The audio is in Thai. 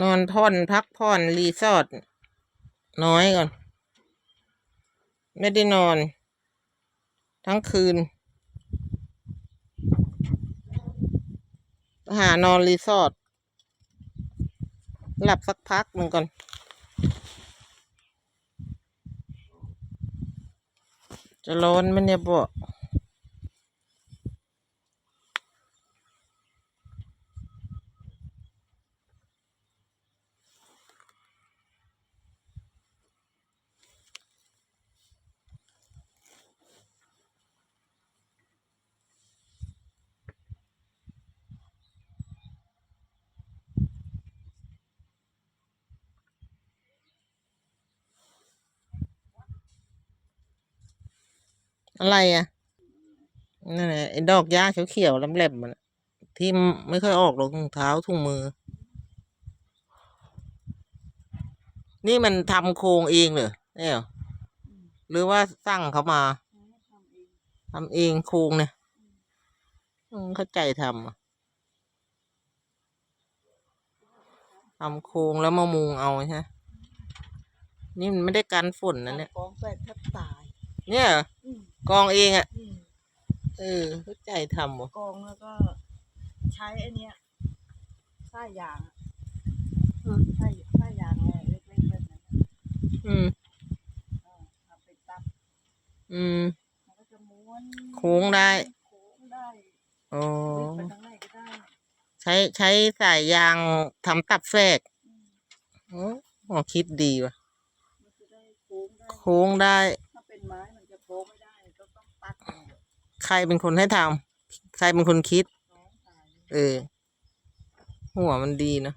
นอนผ่อนพักผ่อนรีสอร์ทน้อยก่อน ไม่ได้นอน ทั้งคืน หานอนรีสอร์ทหลับสักพักหนึ่งก่อน จะร้อนไหมเนี่ยบ อกอะไรอะนั่นแหละไอ้ดอกหญ้าเขียวๆแหลมๆมันน่ะที่ไม่ค่อยออกหรอกถุงเท้าถุงมือ นี่มันทำโครงเองเหรอเนี่ยเหรอหรือว่าสั่งเขามาทำเองโครงเนี่ยอืมเข้าใจทำอะทำโครงแล้วมามุงเอาใช่ไหมนี่มันไม่ได้กันฝนนะเนี่ยกองแฟนแทบตายเนี่ยเหรออืม กองเองอะ อืมเออเข้าใจทำว่ะกองแล้วก็ใช้ไอันเนี้ยไส้ยางอะไส้ไส้ยางเนี่ยเล็กๆแบบนั้นอืม เออทำเป็นตับอืม มันก็จะม้วนโค้งได้โค้งได้โอ้วิดไปทางไหนก็ได้ใช้ใช้สายยางทำตับแฝกโอ้โหคิดดีว่ะ มันจะได้โค้งได้ โค้งได้ ใครเป็นคนให้ทำใครเป็นคนคิด เออ หัวมันดีเนะ